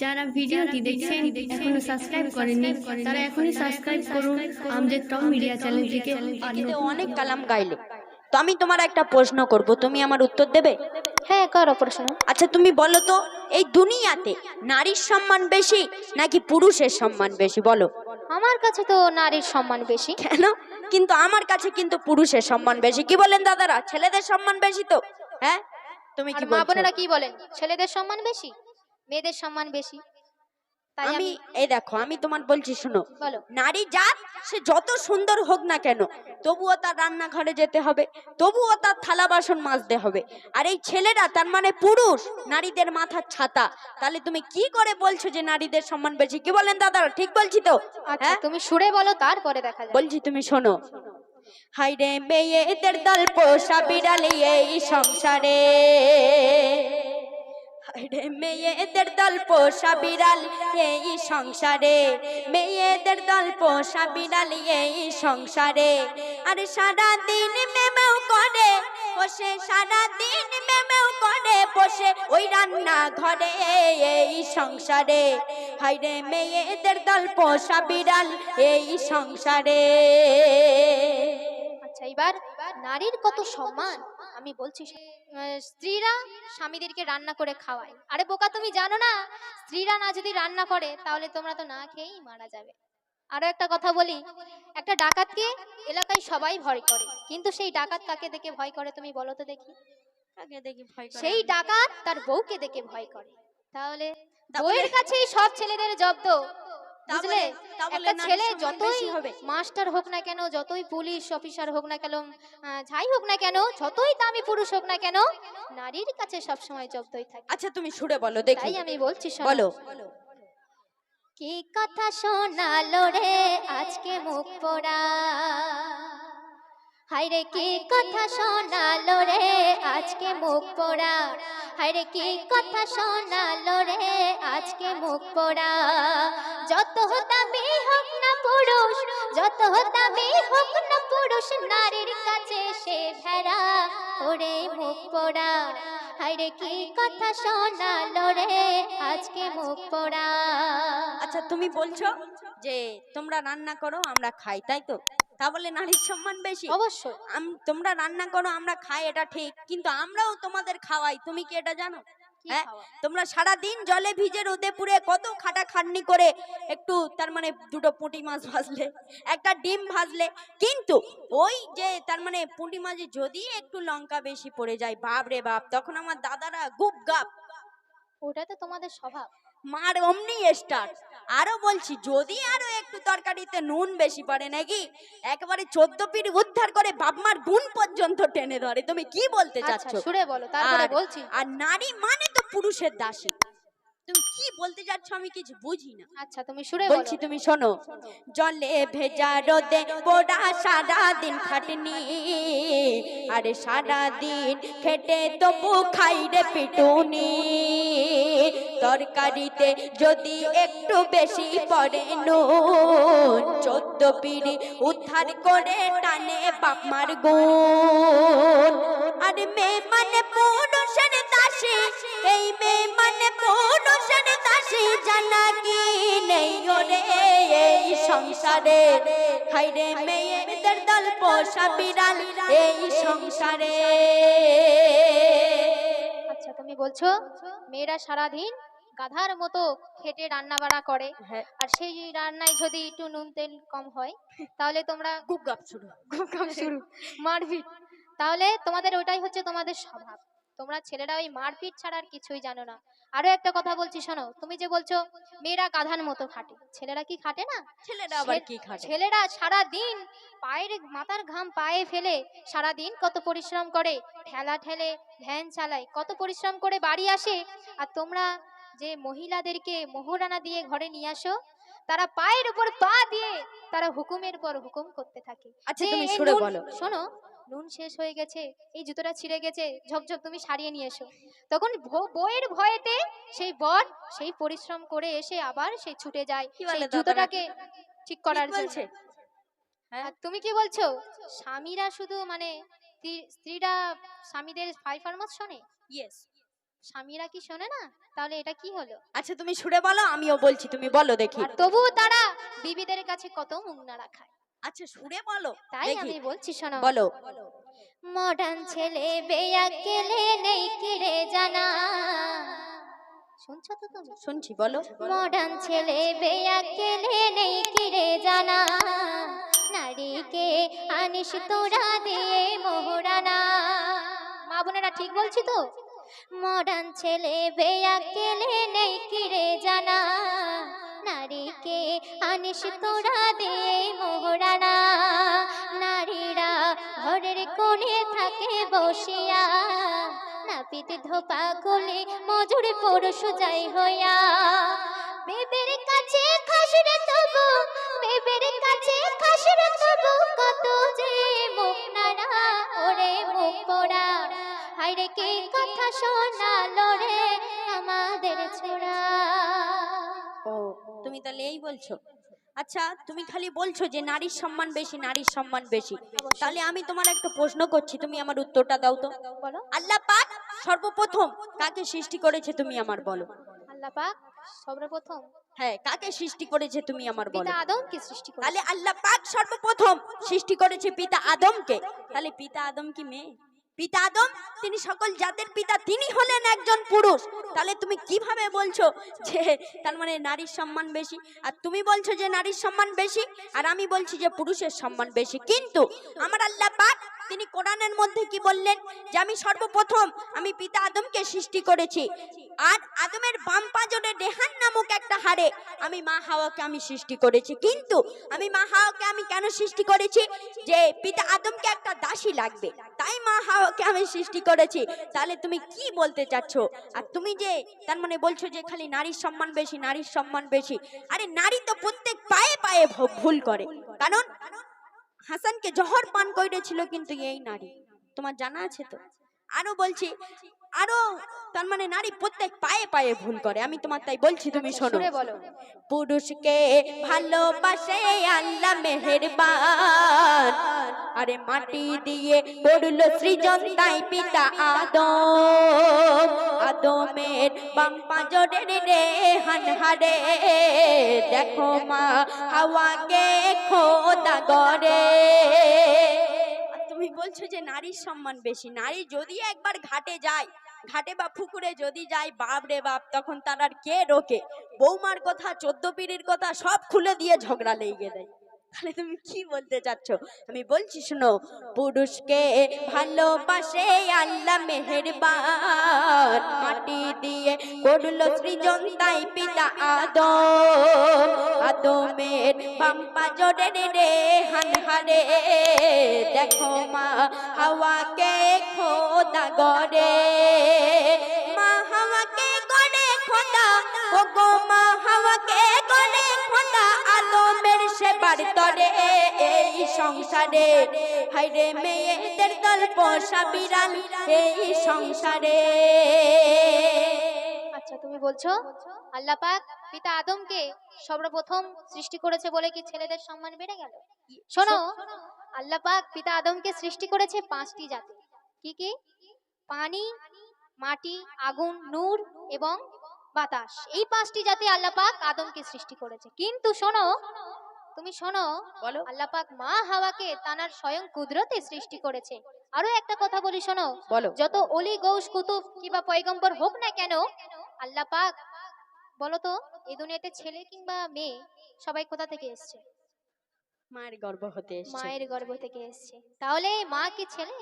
যারা ভিডিওটি দেখছেন এখনও সাবস্ক্রাইব করেননি তারা এখনই সাবস্ক্রাইব করুন আমাদের টপ মিডিয়া চ্যানেলটিকে অনেক কালাম গাইলে। তো আমি তোমার একটা প্রশ্ন করব তুমি আমার উত্তর দেবে? হ্যাঁ করো প্রশ্ন? আচ্ছা তুমি বলো তো এই দুনিয়াতে নারীর সম্মান বেশি নাকি পুরুষের সম্মান বেশি বলো। আমার কাছে তো নারীর সম্মান বেশি। কেন? কিন্তু আমার কাছে কিন্তু পুরুষের সম্মান বেশি। কি বলেন দাদারা? ছেলেদের সম্মান বেশি তো হ্যাঁ? তুমি কি মা বলছো? বোনেরা কি বলেন? ছেলেদের সম্মান বেশি? মেয়েদের সম্মান বেশি। তাই আমি এই দেখো আমি তোমার বলছি শোনো। বলো। নারী জাত সে যত সুন্দর হোক না কেন তবুও তার রান্নাঘরে যেতে হবে তবুও তার থালা বাসন মাজতে হবে। আর এই ছেলেরা তার মানে পুরুষ নারীদের মাথার ছাতা। তাহলে তুমি কি করে বলছো যে নারীদের সম্মান বেশি? কি বলেন দাদারা ঠিক বলছি তো? আচ্ছা হ্যাঁ? তুমি সুরে বলো তারপরে দেখা যাবে। বলছি তুমি শোনো। হাই রে মেয়েদের দল পোষা বিড়ালি এই সংসারে। মেয়েদের দল পোষা বিড়াল, এই সংসারে। মেয়েদের দল পোষা বিড়াল, এই সংসারে। আর সারা দিন মেমেও করে, বসে সারা দিন মেমেও করে, বসে ওই রান্না ঘরে এই সংসারে। হাই রে, মেয়েদের দল পোষা বিড়াল, এই সংসারে। আচ্ছা এবার নারীর কত সম্মান? আমি বলছি স্ত্রীরা স্বামীদেরকে রান্না করে খাওয়ায়। আরে বোকা তুমি জানো না? স্ত্রীরা না যদি রান্না করে তাহলে তোমরা তো না খেয়েই মারা যাবে। আরও একটা কথা বলি একটা ডাকাতকে এলাকায় সবাই ভয় করে কিন্তু সেই ডাকাত কাকে দেখে ভয় করে তুমি বলো তো দেখি? সেই ডাকাত তার বউকে দেখে ভয় করে। তাহলে বউয়ের কাছেই সব ছেলেদের জব্দ। বুঝলে? একটা ছেলে যতই। মাস্টার হোক না কেন যতই পুলিশ অফিসার হোক না কেন যাই হোক না কেন যতই দামি পুরুষ হোক না কেন নারীর কাছে সব সময় জব্দই থাকে। আচ্ছা তুমি সুরে বলো দেখি। তাই আমি বলছি বলো। কি কথা শোনালো রে আজকে মুখ পোড়া? হায়রে কি কথা শোনালো রে আজকে মুখ পোড়া? হায়রে কি কথা শোনালো রে আজকে মুখ পোড়া? যত দামি হোক না পুরুষ, যত দামি হোক না পুরুষ, নারীর কাছে সে ভেড়া ওরে মুখ পোড়া। হায়রে কি কথা শোনালো রে আজকে মুখ পোড়া? আচ্ছা তুমি বলছো যে তোমরা রান্না করো, আমরা খাই, তাই তো? তা বলে নারীর সম্মান বেশি। অবশ্যই। আম- তোমরা রান্না করো আমরা খাই এটা ঠিক। কিন্তু আমরাও তোমাদের খাওয়াই। তুমি কি এটা জানো? হ্যাঁ? তোমরা সারা দিন জলে ভিজে রোদে পুড়ে কত খাটা খাটনি করে একটু তার মানে দুটো পুঁটি মাছ ভাজলে একটা ডিম ভাজলে। কিন্তু ওই যে তার মানে পুঁটি মাছে যদি একটু লঙ্কা বেশি পড়ে যায় বাপ রে বাপ তখন আমার দাদারা গুপ গাপ। ওটা তো তোমাদের স্বভাব। মার অমনি স্টার্ট আরও বলছি যদি আরও একটু তরকারিতে নুন বেশি পড়ে নাকি? একেবারে চোদ্দ পিঠ উদ্ধার করে বাপমার গুণ পর্যন্ত টেনে ধরে। তুমি কি বলতে আচ্ছা চাচ্ছ? সুরে বলো তারপরে বলছি। আর নারী মানে তো পুরুষের দাসী। তুমি কি বলতে যাচ্ছ আমি কিছু বুঝি না আচ্ছা তুমি সুরে বলছি তুমি শোনো জলে ভেজা রোদে পোড়া সারা দিন খাটনি আরে সারা দিন খেটে তবু খাই রে পিটুনি তরকারিতে যদি একটু বেশি পড়ে নুন চোদ্দ পিড়ি উদ্ধার করে টানে বাপ মার গুণ আরে মেয়ে মানে পুরুষের দাসী মানে পুরুষের দাসী জানা কি নেই ওরে এই সংসারে। হাইরে মেয়েদের দল পোষা বিড়াল এই সংসারে। আচ্ছা তুমি বলছো মেয়েরা সারাদিন গাধার মতো খেটে রান্না বাড়া করে হ্যাঁ। আর সেই রান্নায় যদি একটু নুন তেল কম হয় তাহলে তোমরা খুব গাপ শুরু। শুরু। মারপিট। তাহলে তোমাদের ওটাই হচ্ছে তোমাদের স্বভাব। তোমরা ছেলেরা ওই মারপিট ছাড়া আর কিছুই জানো না। আরও একটা কথা বলছি শোনো। তুমি যে বলছো মেয়েরা গাধার মতো খাটে। ছেলেরা কি খাটে না? ছেলেরা আবার কি খাটে? ছেলেরা সারা দিন পায়ের মাথার ঘাম পায়ে ফেলে সারা দিন কত পরিশ্রম করে ঠেলা ঠেলে ভ্যান চালায় কত পরিশ্রম করে বাড়ি আসে। আর তোমরা যে মহিলাদেরকে মোহরানা দিয়ে ঘরে নিয়ে আসো তারা পায়ের উপর পা দিয়ে তারা হুকুমের পর হুকুম করতে থাকে। আচ্ছা তুমি নুন- বলো। শোনো নুন শেষ হয়ে গেছে এই জুতোটা ছিঁড়ে গেছে ঝকঝক তুমি সারিয়ে নিয়ে এসো। তখন বইয়ের ভয়েতে সেই বর সেই পরিশ্রম করে এসে আবার সে ছুটে যায় সেই জুতোটাকে ঠিক করার জন্য। হ্যাঁ? তুমি কি বলছো? স্বামীরা শুধু মানে স্ত্রী- স্ত্রীরা স্বামীদের ফাই ফার্মাস শোনে? ইয়েস স্বামীরা কি শোনে না? তাহলে এটা কি হলো? আচ্ছা তুমি সুরে বলো আমিও বলছি তুমি বলো দেখি। তবুও তারা বিবিদের কাছে কত মুখ নাড়া খায় আচ্ছা সুরে বলো। তাই আমি বলছি শোনো। বলো। মডার্ন ছেলে বেয়া কেলে নেই কিরে জানা। শুনছো তো তুমি? শুনছি বলো। মডার্ন ছেলে বেয়া কেলে নেই কিরে জানা। নারীকে আনিস তোরা দিয়ে মোহরানা। মা বোনেরা ঠিক বলছি তো? মডার্ন ছেলে বেয়া কেলে নেই কিরে জানা। নারীকে আনিস তোরা দিয়ে মোহরানা। নারীরা ঘরের কোণে থাকে বসিয়া। নাপিত ধোপা গলে মজুর পুরুষ যাই হইয়া। বেবের কাছে খাসরে তবু, বেবের কাছে খাসরে তবু, কত যে মুখ নাড়া, ওরে মুখ পোড়া। হাইরে কি কথা শোনালো রে আমাদের ছোড়া। ও তুমি তাহলে এই বলছো। আচ্ছা তুমি খালি বলছো যে নারীর সম্মান বেশি নারীর সম্মান বেশি। তাহলে আমি তোমার একটা প্রশ্ন করছি তুমি আমার উত্তরটা দাও তো। আল্লাহ পাক সর্বপ্রথম কাকে সৃষ্টি করেছে তুমি আমার বলো। আল্লাহ পাক সর্বপ্রথম? হ্যাঁ কাকে সৃষ্টি করেছে তুমি আমার বলো। পিতা আদমকে সৃষ্টি করে তাহলে আল্লাহ পাক সর্বপ্রথম সৃষ্টি করেছে পিতা আদমকে। তাহলে পিতা আদম কি মেয়ে? পিতা আদম, তিনি সকল জাতের পিতা, তিনি হলেন একজন পুরুষ। তাহলে তুমি কীভাবে বলছো যে তার মানে নারীর সম্মান বেশি? আর তুমি বলছো যে নারীর সম্মান বেশি? আর আমি বলছি যে পুরুষের সম্মান বেশি। কিন্তু আমার আল্লাহ পাক তিনি কোরআনের মধ্যে কি বললেন? যে আমি সর্বপ্রথম আমি পিতা আদমকে সৃষ্টি করেছি। আর আদমের বাম পাঁজরে রেহান নামক একটা হারে আমি মা হাওয়াকে আমি সৃষ্টি করেছি। কিন্তু আমি মা হাওয়াকে আমি কেন সৃষ্টি করেছি? যে পিতা আদমকে একটা দাসী লাগবে। তাই মা হাওয়াকে আমি সৃষ্টি করেছি। তাহলে তুমি কি বলতে চাচ্ছ? আর তুমি যে তার মানে বলছো যে খালি নারীর সম্মান বেশি, নারীর সম্মান বেশি। আরে নারী তো প্রত্যেক পায়ে পায়ে ভুল করে। কারণ হাসানকে জহর পান করেছিল কিন্তু এই নারী। তোমার জানা আছে তো? আরও বলছি আরও তার মানে নারী প্রত্যেক পায়ে পায়ে ভুল করে। আমি তোমার তাই বলছি তুমি শোনো। বলো। পুরুষকে ভালোবাসে আল্লাহ মেহেরবান। আরে মাটি দিয়ে করল সৃজন তাই পিতা আদম। আদমের বাম পাঁজরের রে হানহারে। দেখো মা হাওয়াকে খোদা গরে বলছো যে নারীর সম্মান বেশি। নারী যদি একবার ঘাটে যায়, ঘাটে বা পুকুরে যদি যায়, বাপ রে বাপ, তখন তার আর কে রোকে? বৌমার কথা, চোদ্দ পিড়ির কথা সব খুলে দিয়ে ঝগড়া লেগে দেয় তাহলে তুমি কি বলতে চাচ্ছ? আমি বলছি, শুনো, পুরুষকে ভালোবাসে আল্লাহ মেহেরবান। মাটি দিয়ে করল সৃজন, তাই পিতা আদম। আদমের বাম্পা জোরের রে হানহারে দেখো মা হাওয়াকে খোদা গড়ে। মা হাওয়াকে গড়ে খোদা ও গো মা হাওয়াকে গড়ে খোদা আদমের সেবার তরে, এই সংসারে। হাইরে মেয়েদের গল্প সাবিরাল এই সংসারে। আচ্ছা তুমি বলছো? আল্লাহ পাক পিতা আদমকে সর্বপ্রথম সৃষ্টি করেছে বলে কি ছেলেদের সম্মান বেড়ে গেল? শোনো, আল্লাহ পাক পিতা আদমকে সৃষ্টি করেছে পাঁচটি জাতি। কি কি? পানি, মাটি, আগুন, নূর এবং বাতাস। এই পাঁচটি জাতি আল্লাহ পাক আদমকে সৃষ্টি করেছে। কিন্তু শোনো তুমি শোনো বলো। আল্লাহ পাক মা হাওয়াকে তানার স্বয়ং কুদরতে সৃষ্টি করেছে। আরও একটা কথা বলি শোনো। বলো। যত অলি গৌস কুতুব কিংবা পয়গম্বর হোক না কেন আল্লাহ পাক বলো তো এই দুনিয়াতে ছেলে কিংবা মেয়ে সবাই কোথা থেকে এসছে? মায়ের গর্ভ হতে এসছে। মায়ের গর্ভ থেকে এসছে। তাহলে মা কি ছেলে?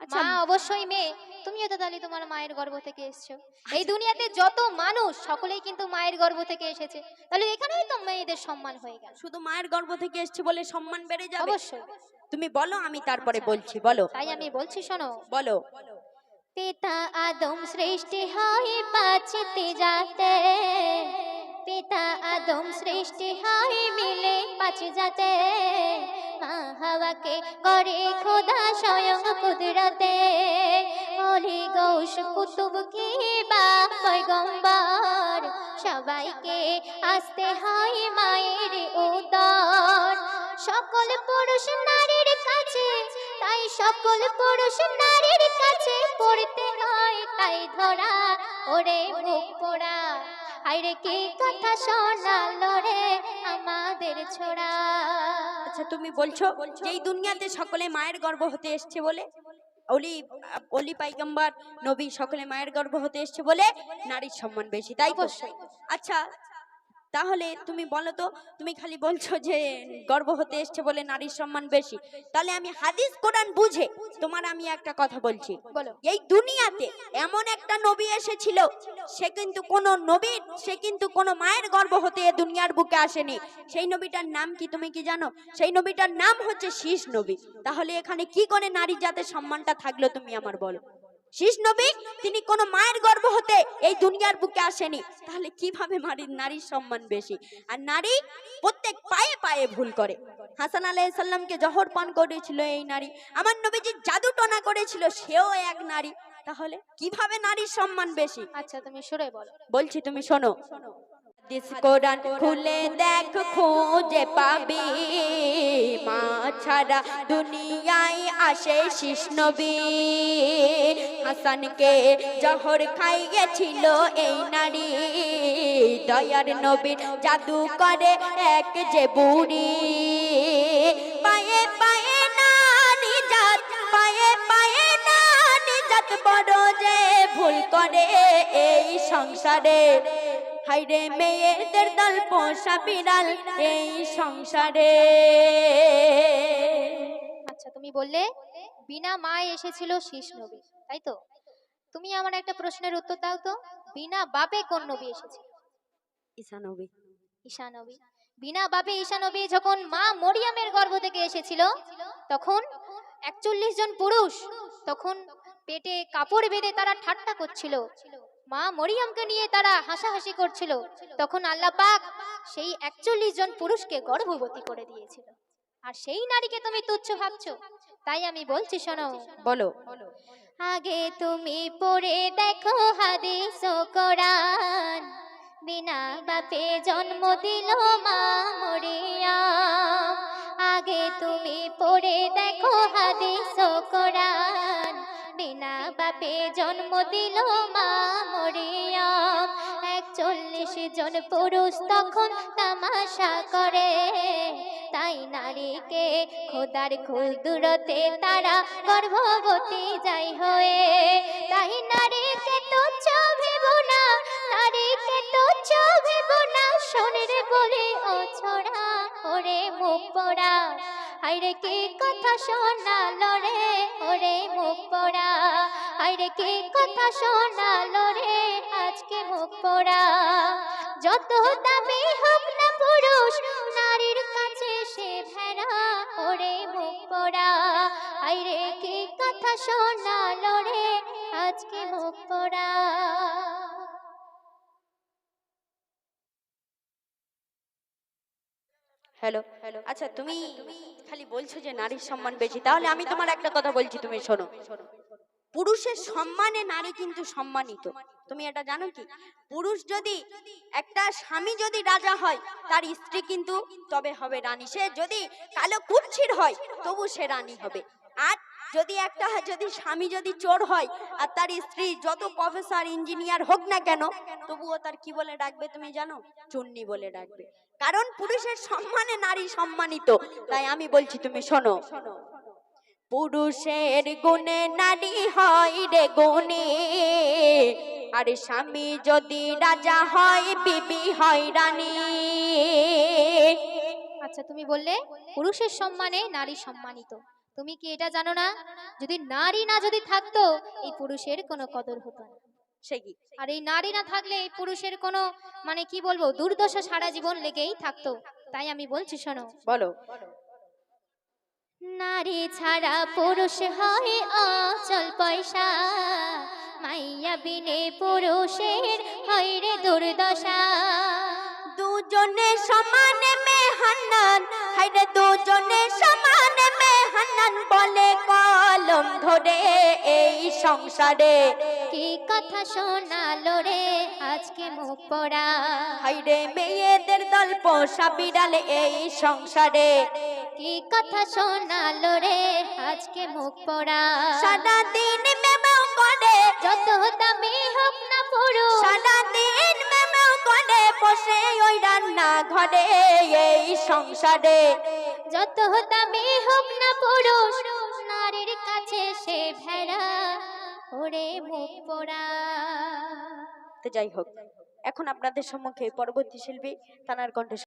মা অবশ্যই মেয়ে তুমিও তো তাহলে তোমার মায়ের গর্ভ থেকে এসছো। এই দুনিয়াতে যত মানুষ সকলেই কিন্তু মায়ের গর্ভ থেকে এসেছে। তাহলে এখানেই তো মেয়েদের সম্মান হয়ে গেল। শুধু মায়ের গর্ভ থেকে এসছে বলে সম্মান বেড়ে যাবে? অবশ্যই। তুমি বলো আমি তারপরে আচ্ছা। বলছি বলো। তাই আমি বলছি শোনো। বলো। পিতা আদম সৃষ্টি হয় পাঁচটি জাতে। পিতা আদম সৃষ্টি হয় মিলে পাঁচ জাতে। মা হাওয়াকে করে খোদা স্বয়ং কুতুব কি সবাইকে আসতে হয় মায়ের উদর। সকল নারীর কাছে, তাই সকল পুরুষ নারীর কাছে পড়তে হয়, তাই ধরা ওরে মুখ পোড়া। আরে কি কথা শোনালো রে আমাদের ছোড়া? আচ্ছা তুমি বলছো এই দুনিয়াতে সকলে মায়ের গর্ব হতে এসছে বলে? অলি অলি পাইগম্বার, নবী সকলে মায়ের গর্ব হতে এসছে বলে? নারীর সম্মান বেশি, তাই তো? আচ্ছা তাহলে তুমি বলো তো তুমি খালি বলছো যে গর্ব হতে এসছে বলে নারীর সম্মান বেশি। তাহলে আমি হাদিস কোরআন বুঝে তোমার আমি একটা কথা বলছি। বলো। এই দুনিয়াতে এমন একটা নবী এসেছিল সে কিন্তু কোন নবীর সে কিন্তু কোন মায়ের গর্ব হতে এ দুনিয়ার বুকে আসেনি। সেই নবীটার নাম কি তুমি কি জানো? সেই নবীটার নাম হচ্ছে শীষ নবী। তাহলে এখানে কি করে নারী জাতের সম্মানটা থাকল তুমি আমার বলো। শীষ নবী তিনি কোন মায়ের গর্ব হতে এই দুনিয়ার বুকে আসেনি। তাহলে কীভাবে নারীর নারীর সম্মান বেশি? আর নারী প্রত্যেক পায়ে পায়ে ভুল করে। হাসান আলাইসাল্লামকে জহর পান করেছিল এই নারী। আমার নবীজি জাদু টনা করেছিল সেও এক নারী। তাহলে কীভাবে নারীর সম্মান বেশি? আচ্ছা তুমি সরে বলো। বলছি তুমি শোনো। দিস কোরআন খুলে দেখ, খুঁজে পাবি। মা ছাড়া দুনিয়ায় আসে নবী হাসানকে জহর খাইয়েছিল এই নারী। দয়ার নবীর জাদু করে এক যে বুড়ি। পায়ে পায়ে নারী জাত, পায়ে পায়ে নারী জাত বড় যে ভুল করে এই সংসারে। হাইরে মেয়েদের দল পোষা বিড়াল এই সংসারে। আচ্ছা তুমি বললে বিনা মায় এসেছিল শীষ নবী তাই তো? তুমি আমার একটা প্রশ্নের উত্তর দাও তো। বিনা বাপে কোন নবী এসেছিল? ঈশা নবী। ঈশা নবী। বিনা বাপে ঈশা নবী যখন মা মরিয়ামের গর্ভ থেকে এসেছিল তখন একচল্লিশ জন পুরুষ তখন পেটে কাপড় বেঁধে তারা ঠাট্টা করছিল। মা মরিয়ামকে নিয়ে তারা হাসাহাসি করছিল। তখন আল্লাহ পাক সেই একচল্লিশ জন পুরুষকে গর্ভবতী করে দিয়েছিল। আর সেই নারীকে তুমি তুচ্ছ ভাবছ? তাই আমি বলছি শোনো। বলো। আগে তুমি পড়ে দেখো হাদিস ও কোরআন। বিনা বাপে জন্ম দিল মা মরিয়াম। আগে তুমি পড়ে দেখো হাদিস ও কোরআন। বিনা বাপে জন্ম দিল মা মরিয়াম একচল্লিশ জন পুরুষ তখন তামাশা করে। তাই নারীকে খোদার খুল দূরতে তারা গর্ভবতী যাই হয়ে। তাই নারীকে তুচ্ছ ভেব না, নারীকে তুচ্ছ ভেব না। শোনে রে বলে ও ছড়া ওরে মুখ পড়া। আইরে কি কথা শোনালো রে? ওরে মুখ পড়া। আইরে কি কথা শোনালো রে? আজকে মুখ পড়া। যত দামি হোক না পুরুষ, নারীর কাছে সে ভেড়া। ওরে মুখ পড়া। আইরে কি কথা শোনালো রে? আজকে মুখ পড়া। হ্যালো হ্যালো আচ্ছা তুমি খালি বলছো যে নারীর সম্মান বেশি। তাহলে আমি তোমার একটা কথা বলছি তুমি শোনো। পুরুষের সম্মানে নারী কিন্তু সম্মানিত। তুমি এটা জানো কি? পুরুষ যদি একটা স্বামী যদি রাজা হয় তার স্ত্রী কিন্তু তবে হবে রানী। সে যদি কালো কুচ্ছির হয় তবু সে রানী হবে। আর যদি একটা যদি স্বামী যদি চোর হয় আর তার স্ত্রী যত প্রফেসর ইঞ্জিনিয়ার হোক না কেন তবুও তার কি বলে ডাকবে তুমি জানো? চুন্নি বলে ডাকবে। কারণ পুরুষের সম্মানে নারী সম্মানিত। তাই আমি বলছি, তুমি শোনো। পুরুষের গুণে নারী হয় রে গুণে। আর স্বামী যদি রাজা হয়, বিবি হয় রানী। আচ্ছা তুমি বললে পুরুষের সম্মানে নারী সম্মানিত। তুমি কি এটা জানো না? যদি নারী না যদি থাকতো, এই পুরুষের কোনো কদর হতো না। সে কি? আর এই নারী না থাকলে এই পুরুষের কোনো মানে কি বলব দুর্দশা সারা জীবন লেগেই থাকতো। তাই আমি বলছি শোনো। বলো। নারী ছাড়া পুরুষ হয় অচল পয়সা। মাইয়া বিনে পুরুষের হয় রে দুর্দশা। দুজনে সমানে মেহান্নান হাইরে দুজনে সমানে মেহান্নান বলে কলম ধরে এই সংসারে। কি কথা শোনালো রে আজকে মুখ পড়া? হাইরে মেয়েদের দল পোষা বিড়ালে এই সংসারে। কি কথা শোনালো রে আজকে মুখ পড়া? সারা দিন মেমাও করে। যত দামি হোক না পুরুষ সারাদিন মেমেও করে বসে ওই রান্না ঘরে এই সংসারে। যত দামি হোক না পুরুষ, নারীর কাছে সে ভেড়া, ওরে মুখ পোড়া। তো যাই হোক, এখন আপনাদের সম্মুখে পরবর্তী শিল্পী তানার কণ্ঠে